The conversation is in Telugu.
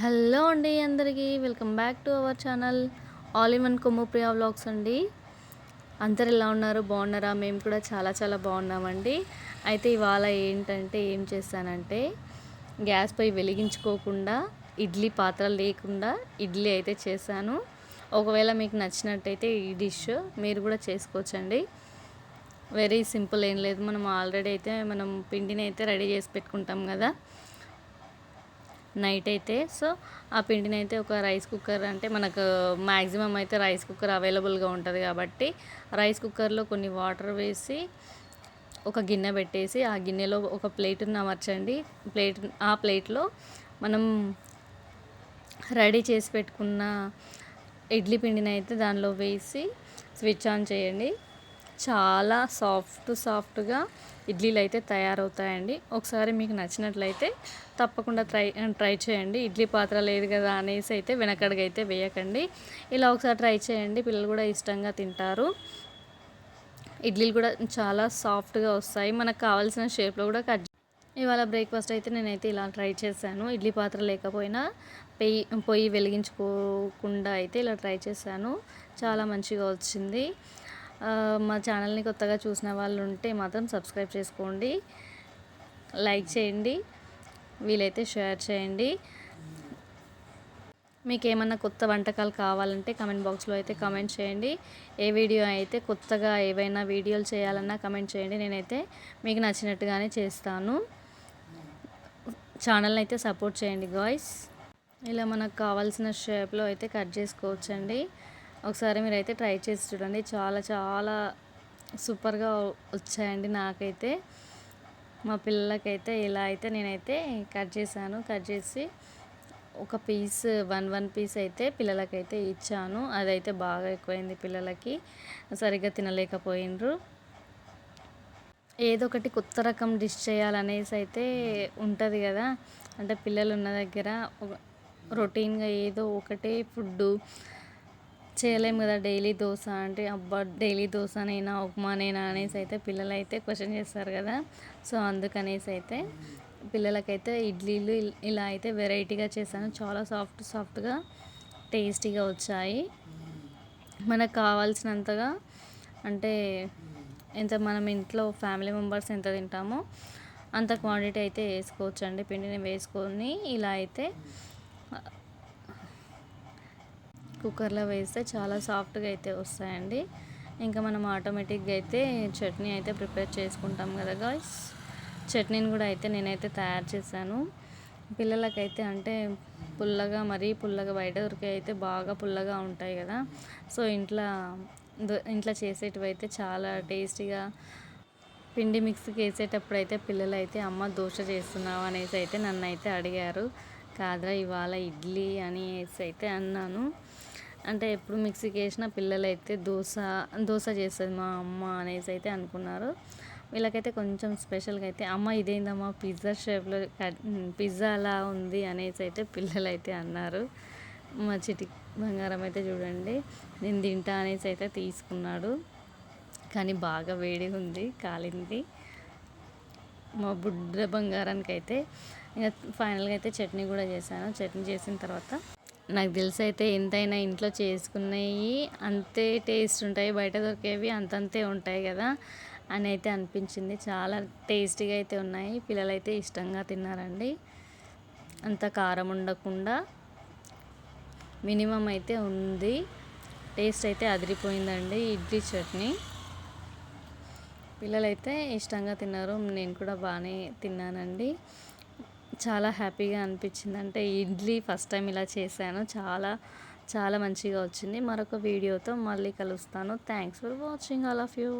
హలో అండి అందరికీ welcome back to our channel all in one Kommu Priya vlogs అండి. అందరు ఎలా ఉన్నారు? బాగున్నారా? మేము కూడా చాలా చాలా బాగున్నామండి. అయితే ఇవాళ ఏంటంటే ఏం చేస్తానంటే గ్యాస్ పై వెలిగించుకోకుండా ఇడ్లీ పాత్ర లేకుండా ఇడ్లీ అయితే చేశాను. ఒకవేళ మీకు నచ్చినట్టయితే ఈ డిష్ మీరు కూడా చేసుకోవచ్చండి. వెరీ సింపుల్ ఏం లేదు. మనం ఆల్రెడీ అయితే మనం పిండిని అయితే రెడీ చేసి పెట్టుకుంటాం కదా. నైట్ అయితే సో ఆ పిండిని అయితే ఒక రైస్ కుక్కర్ అంటే మనకు మ్యాక్సిమం అయితే రైస్ కుక్కర్ అవైలబుల్గా ఉంటుంది కాబట్టి రైస్ కుక్కర్లో కొన్ని వాటర్ వేసి ఒక గిన్నె పెట్టేసి ఆ గిన్నెలో ఒక ప్లేట్ని అమర్చండి ప్లేట్ ఆ ప్లేట్లో మనం రెడీ చేసి పెట్టుకున్న ఇడ్లీ పిండిని అయితే దానిలో వేసి స్విచ్ ఆన్ చేయండి. చాలా సాఫ్ట్ సాఫ్ట్గా ఇడ్లీలు అయితే తయారవుతాయండి. ఒకసారి మీకు నచ్చినట్లయితే తప్పకుండా ట్రై ట్రై చేయండి. ఇడ్లీ పాత్ర లేదు కదా అనేసి అయితే వెనకడిగైతే వేయకండి. ఇలా ఒకసారి ట్రై చేయండి. పిల్లలు కూడా ఇష్టంగా తింటారు. ఇడ్లీలు కూడా చాలా సాఫ్ట్గా వస్తాయి. మనకు కావాల్సిన షేప్లో కూడా కట్ ఇవాళ బ్రేక్ఫాస్ట్ అయితే నేనైతే ఇలా ట్రై చేశాను. ఇడ్లీ పాత్ర లేకపోయినా పొయ్యి పొయ్యి వెలిగించుకోకుండా అయితే ఇలా ట్రై చేశాను. చాలా మంచిగా వచ్చింది. మా ఛానల్ని కొత్తగా చూసిన వాళ్ళు ఉంటే మాత్రం సబ్స్క్రైబ్ చేసుకోండి. లైక్ చేయండి. వీలైతే షేర్ చేయండి. మీకు ఏమన్నా కొత్త వంటకాలు కావాలంటే కమెంట్ బాక్స్లో అయితే కమెంట్ చేయండి. ఏ వీడియో అయితే కొత్తగా ఏవైనా వీడియోలు చేయాలన్నా కమెంట్ చేయండి. నేనైతే మీకు నచ్చినట్టుగానే చేస్తాను. ఛానల్ని అయితే సపోర్ట్ చేయండి గాయస్. ఇలా మనకు కావాల్సిన షేప్లో అయితే కట్ చేసుకోవచ్చండి. ఒకసారి మీరు అయితే ట్రై చేసి చూడండి. చాలా చాలా సూపర్గా వచ్చాయండి నాకైతే. మా పిల్లలకైతే ఇలా అయితే నేనైతే కట్ చేశాను. కట్ చేసి ఒక పీస్ వన్ వన్ పీస్ అయితే పిల్లలకైతే ఇచ్చాను. అదైతే బాగా ఎక్కువైంది పిల్లలకి. సరిగ్గా తినలేకపోయినరు ఏదో ఒకటి కొత్త రకం డిష్ చేయాలనేసి అయితే ఉంటుంది కదా. అంటే పిల్లలు ఉన్న దగ్గర రొటీన్గా ఏదో ఒకటే ఫుడ్డు చేయలేము కదా డైలీ దోశ అంటే అబ్బా డైలీ దోశనైనా ఉప్మానైనా అనేసి అయితే పిల్లలు అయితే క్వశ్చన్ చేస్తారు కదా. సో అందుకనేసి అయితే పిల్లలకైతే ఇడ్లీలు ఇలా అయితే వెరైటీగా చేశాను. చాలా సాఫ్ట్ సాఫ్ట్గా టేస్టీగా వచ్చాయి. మనకు కావాల్సినంతగా అంటే ఎంత మనం ఇంట్లో ఫ్యామిలీ మెంబర్స్ ఎంత తింటామో అంత క్వాంటిటీ అయితే వేసుకోవచ్చండి. పిండిని వేసుకొని ఇలా అయితే కుక్కర్లో వేస్తే చాలా సాఫ్ట్గా అయితే వస్తాయండి. ఇంకా మనం ఆటోమేటిక్గా అయితే చట్నీ అయితే ప్రిపేర్ చేసుకుంటాం కదా గాయస్. చట్నీని కూడా అయితే నేనైతే తయారు చేశాను. పిల్లలకైతే అంటే పుల్లగా మరీ పుల్లగా బయట దొరికే అయితే బాగా పుల్లగా ఉంటాయి కదా. సో ఇంట్లో ఇంట్లో చేసేటివి అయితే చాలా టేస్టీగా పిండి మిక్స్కి వేసేటప్పుడు అయితే పిల్లలు అయితే అమ్మ దోశ చేస్తున్నావు అనేసి అయితే నన్ను అయితే అడిగారు. కాదురా ఇవాళ ఇడ్లీ అని అయితే అన్నాను. అంటే ఎప్పుడు మిక్సీకి వేసిన పిల్లలైతే దోశ దోశ చేస్తుంది మా అమ్మ అనేసి అయితే అనుకున్నారు. వీళ్ళకైతే కొంచెం స్పెషల్గా అయితే అమ్మ ఇదేందమ్మా పిజ్జా షేప్లో పిజ్జా అలా ఉంది అనేసి అయితే పిల్లలైతే అన్నారు. మా చిటి బంగారం అయితే చూడండి నేను తింటా అనేసి అయితే తీసుకున్నాడు. కానీ బాగా వేడి ఉంది కాలింది. మా బుడ్డ బంగారానికి అయితే ఇంకా ఫైనల్గా అయితే చట్నీ కూడా చేశాను. చట్నీ చేసిన తర్వాత నాకు తెలిసి అయితే ఎంతైనా ఇంట్లో చేసుకున్నవి అంతే టేస్ట్ ఉంటాయి బయట దొరికేవి అంతంతే ఉంటాయి కదా అని అయితే అనిపించింది. చాలా టేస్టీగా అయితే ఉన్నాయి. పిల్లలైతే ఇష్టంగా తిన్నారండి. అంత కారం ఉండకుండా మినిమం అయితే ఉంది. టేస్ట్ అయితే అదిరిపోయిందండి ఇడ్లీ చట్నీ. పిల్లలైతే ఇష్టంగా తిన్నారు. నేను కూడా బాగానే తిన్నానండి. చాలా హ్యాపీగా అనిపించింది. అంటే ఇడ్లీ ఫస్ట్ టైం ఇలా చేశాను. చాలా చాలా మంచిగా వచ్చింది. మరొక వీడియోతో మళ్ళీ కలుస్తాను. Thanks for watching all of you